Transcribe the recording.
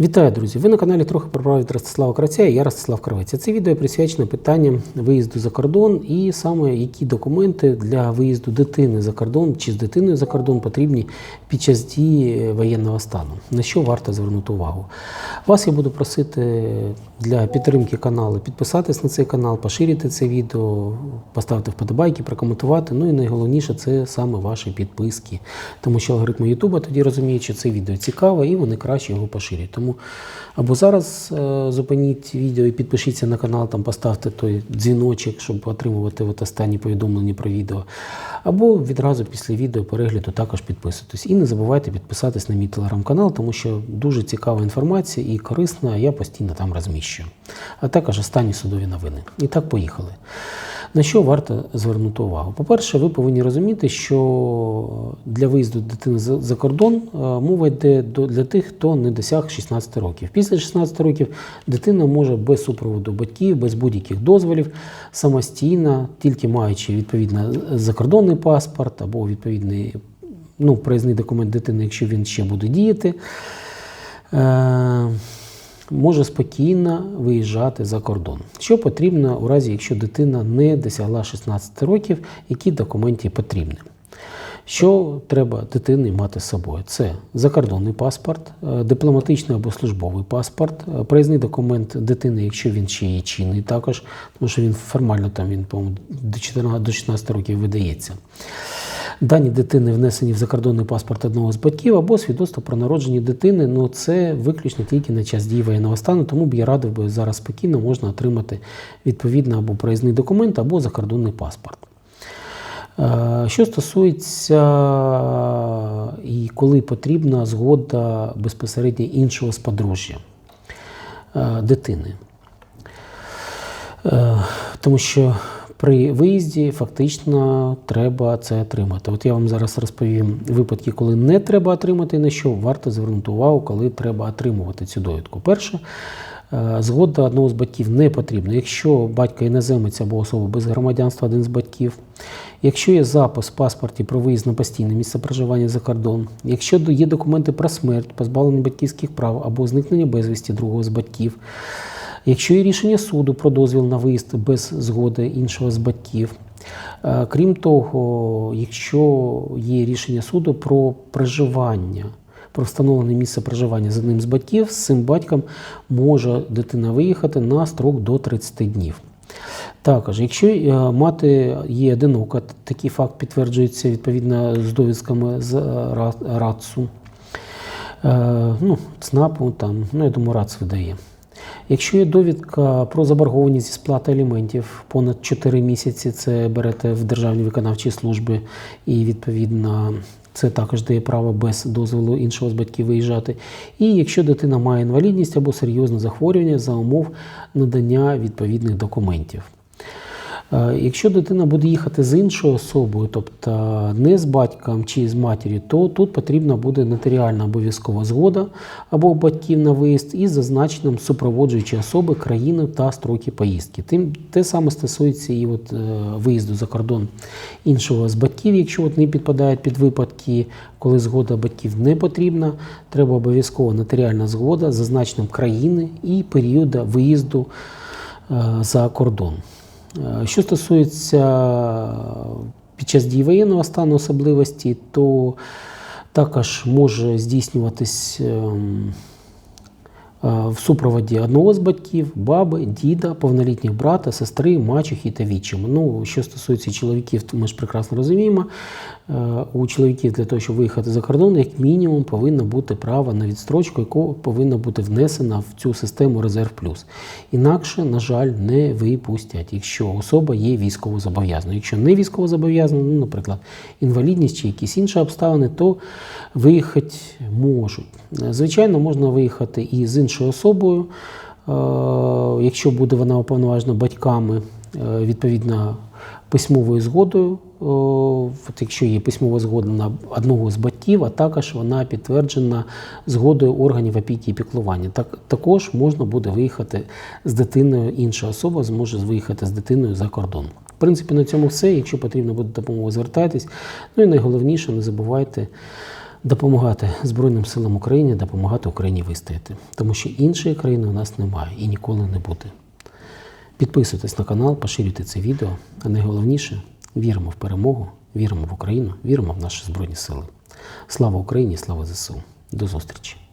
Вітаю, друзі! Ви на каналі трохи про від Ростислава Краця і я Ростислав Кравець. Це відео присвячено питанням виїзду за кордон і саме які документи для виїзду дитини за кордон чи з дитиною за кордон потрібні під час дії воєнного стану. На що варто звернути увагу? Вас я буду просити для підтримки каналу підписатись на цей канал, поширити це відео, поставити вподобайки, прокоментувати. Ну і найголовніше це саме ваші підписки, тому що алгоритми Ютуба тоді розуміють, що це відео цікаве і вони краще його поширюють. Тому або зараз е, зупиніть відео і підпишіться на канал, там поставте той дзвіночок, щоб отримувати от останні повідомлення про відео. Або відразу після відео перегляду також підписуйтесь. І не забувайте підписатись на мій телеграм-канал, тому що дуже цікава інформація і корисна, я постійно там розміщую. А також останні судові новини. І так, поїхали. На що варто звернути увагу? По-перше, ви повинні розуміти, що для виїзду дитини за кордон е, мова йде для тих, хто не досяг 16 років. Після 16 років дитина може без супроводу батьків, без будь-яких дозволів, самостійно, тільки маючи відповідно закордонний паспорт або відповідний ну, проїзний документ дитини, якщо він ще буде діяти. Може спокійно виїжджати за кордон. Що потрібно у разі, якщо дитина не досягла 16 років, які документи потрібні? Що треба дитині мати з собою? Це закордонний паспорт, е, дипломатичний або службовий паспорт, е, проїзний документ дитини, якщо він ще є чинний, також, тому що він формально там він, по-моєму, до 14 до 16 років видається. Дані дитини внесені в закордонний паспорт одного з батьків або свідоцтво про народження дитини. Ну це виключно тільки на час дії воєнного стану, тому б я радив би зараз спокійно можна отримати відповідно або проїзний документ, або закордонний паспорт. Е, Що стосується і коли потрібна згода безпосередньо іншого з подружжя е, дитини. Е, Тому що при виїзді фактично треба це отримати. От я вам зараз розповім випадки, коли не треба отримати, на що варто звернути увагу, коли треба отримувати цю довідку. Перше, е, згода одного з батьків не потрібна. Якщо батько іноземець або особа без громадянства один з батьків, якщо є запис в паспорті про виїзд на постійне місце проживання за кордон, якщо є документи про смерть, позбавлення батьківських прав або зникнення безвісті другого з батьків. Якщо є рішення суду про дозвіл на виїзд без згоди іншого з батьків, Е, крім того, якщо є рішення суду про проживання, про встановлене місце проживання з одним з батьків, з цим батьком може дитина виїхати на строк до 30 днів. Також, якщо е, мати є одинока, такий факт підтверджується відповідно з довідками з е, РАЦУ, ну, ЦНАПу, там, ну, я думаю, РАЦ видає. Якщо є довідка про заборгованість зі сплати аліментів понад 4 місяці, це берете в державній виконавчій службі, і відповідно це також дає право без дозволу іншого з батьків виїжджати. І якщо дитина має інвалідність або серйозне захворювання за умов надання відповідних документів. Е, Якщо дитина буде їхати з іншою особою, тобто не з батьком чи з матір'ю, то тут потрібна буде нотаріальна обов'язкова згода або батьків на виїзд із зазначенням супроводжуючої особи країни та строки поїздки. Тим те саме стосується і от, е, виїзду за кордон іншого з батьків, якщо от не підпадають під випадки, коли згода батьків не потрібна, треба обов'язково нотаріальна згода з зазначенням країни і періоду виїзду е, за кордон. Е, Що стосується під час дії воєнного стану особливості, то також може здійснюватись ем, е, в супроводі одного з батьків, баби, діда, повнолітніх брата, сестри, мачухи та вічими. Ну, що стосується чоловіків, то ми ж прекрасно розуміємо. е, У чоловіків для того, щоб виїхати за кордон, як мінімум повинно бути право на відстрочку, яка повинна бути внесена в цю систему Резерв Плюс. Інакше, на жаль, не випустять, якщо особа є військовозобов'язаною. Якщо не військовозобов'язана, ну, наприклад, інвалідність чи якісь інші обставини, то виїхати можуть. Е, Звичайно, можна виїхати і з іншою особою, е, якщо буде вона уповноважена батьками, е, відповідно письмовою згодою, от якщо є письмова згода на одного з батьків, а також вона підтверджена згодою органів опіки і піклування. Так, також можна буде виїхати з дитиною, інша особа зможе виїхати з дитиною за кордон. В принципі, на цьому все. Якщо потрібна буде допомога, звертайтесь. Ну і найголовніше, не забувайте допомагати Збройним силам України, допомагати Україні вистояти. Тому що іншої країни у нас немає і ніколи не буде. Підписуйтесь на канал, поширюйте це відео. А найголовніше віримо в перемогу, віримо в Україну, віримо в наші Збройні Сили. Слава Україні, слава ЗСУ. До зустрічі!